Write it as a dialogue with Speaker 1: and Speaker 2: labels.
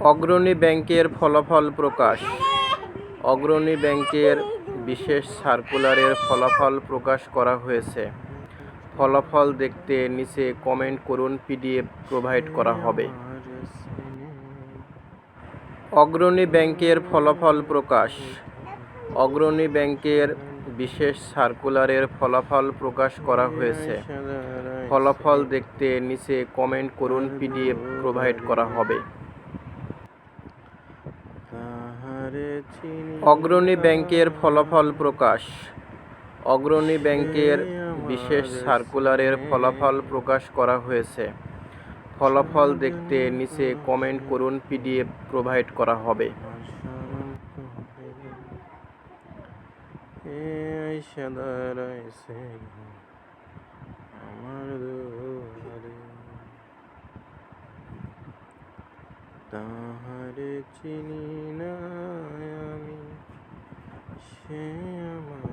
Speaker 1: অগ্রণী ব্যাংকের ফলাফল প্রকাশ। অগ্রণী ব্যাংকের বিশেষ সার্কুলারের ফলাফল প্রকাশ করা হয়েছে। ফলাফল দেখতে নিচে কমেন্ট করুন, পিডিএফ প্রোভাইড করা হবে। অগ্রণী ব্যাংকের ফলাফল প্রকাশ। অগ্রণী ব্যাংকের বিশেষ সার্কুলারের ফলাফল প্রকাশ করা হয়েছে। ফলাফল দেখতে নিচে কমেন্ট করুন, পিডিএফ প্রোভাইড করা হবে। অগ্রণী ব্যাংকের ফলাফল প্রকাশ। অগ্রণী ব্যাংকের বিশেষ সার্কুলারের ফলাফল প্রকাশ করা হয়েছে। ফলাফল দেখতে নিচে কমেন্ট করুন, পিডিএফ প্রোভাইড করা হবে। আমার তাহারে চিনি না আমি সে আমার